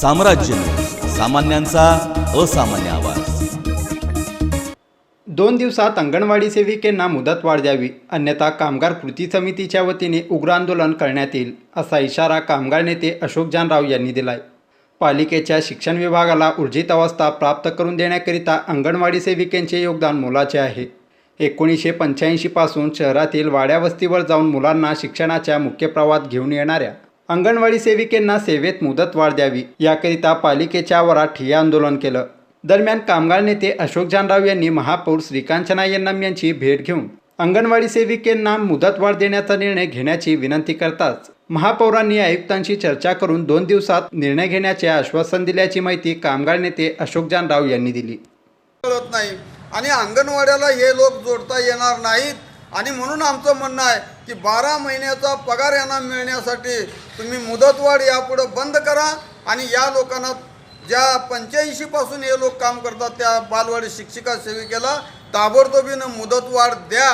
साम्राज्य सामान्यांचा असामान्य आवाज. दोन दिवसात अंगणवाडी सेविकेंना मुदतवाढ द्यावी अन्यथा कामगार कृती समितीच्या वतीने उग्र आंदोलन करण्यात येईल असा इशारा कामगार नेते अशोक जानराव यांनी दिलाय. पालिकेच्या शिक्षण विभागाला ऊर्जित अवस्था प्राप्त करून देण्याकरिता अंगणवाडी सेविकेंचे योगदान मोलाचे आहे. एकोणीसशे पंच्याऐंशीपासून शहरातील वाड्या वस्तीवर जाऊन मुलांना शिक्षणाच्या मुख्य प्रवाहात घेऊन येणाऱ्या अंगणवाडी सेविकेंना सेवेत मुदतवाढ द्यावी. याकरिता पालिकेच्या वरात ठिय्या आंदोलन केलं. दरम्यान कामगार नेते अशोक जानराव यांनी महापौर श्रीकांचना यन्नम यांची भेट घेऊन अंगणवाडी सेविकेंना मुदतवाढ देण्याचा निर्णय घेण्याची विनंती करताच महापौरांनी आयुक्तांशी चर्चा करून दोन दिवसात निर्णय घेण्याचे आश्वासन दिल्याची माहिती कामगार नेते अशोक जानराव यांनी दिली. कळत नाही. आणि अंगणवाड्याला हे लोक जोडता येणार नाहीत. आणि म्हणून आमचं म्हणणं आहे की बारा महिन्याचा पगार यांना मिळण्यासाठी तुम्ही मुदतवाढ यापुढं बंद करा आणि या लोकांना ज्या पंच्याऐंशीपासून हे लोक काम करतात त्या बालवाडी शिक्षिका सेविकेला ताबडतोबीनं मुदतवाढ द्या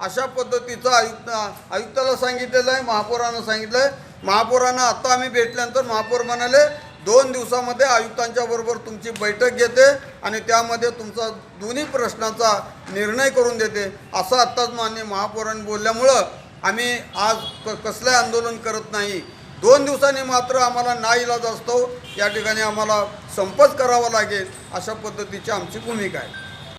अशा पद्धतीचं आयुक्त आयुक्ताला सांगितलेलं आहे महापौरानं सांगितलं आहे महापौरांना आत्ता आम्ही भेटल्यानंतर महापौर म्हणाले दोन दिवसामध्ये आयुक्तांच्या बरोबर तुमची बैठक घेते आणि त्यामध्ये तुमचा दोन्ही प्रश्नाचा निर्णय करून देते. असं आत्ताच मान्य महापौरांनी बोलल्यामुळं आम्ही आज क कसलंही आंदोलन करत नाही. दोन दिवसांनी मात्र आम्हाला नाईलाज असतो. या ठिकाणी आम्हाला संपच करावा लागेल अशा पद्धतीची आमची भूमिका आहे.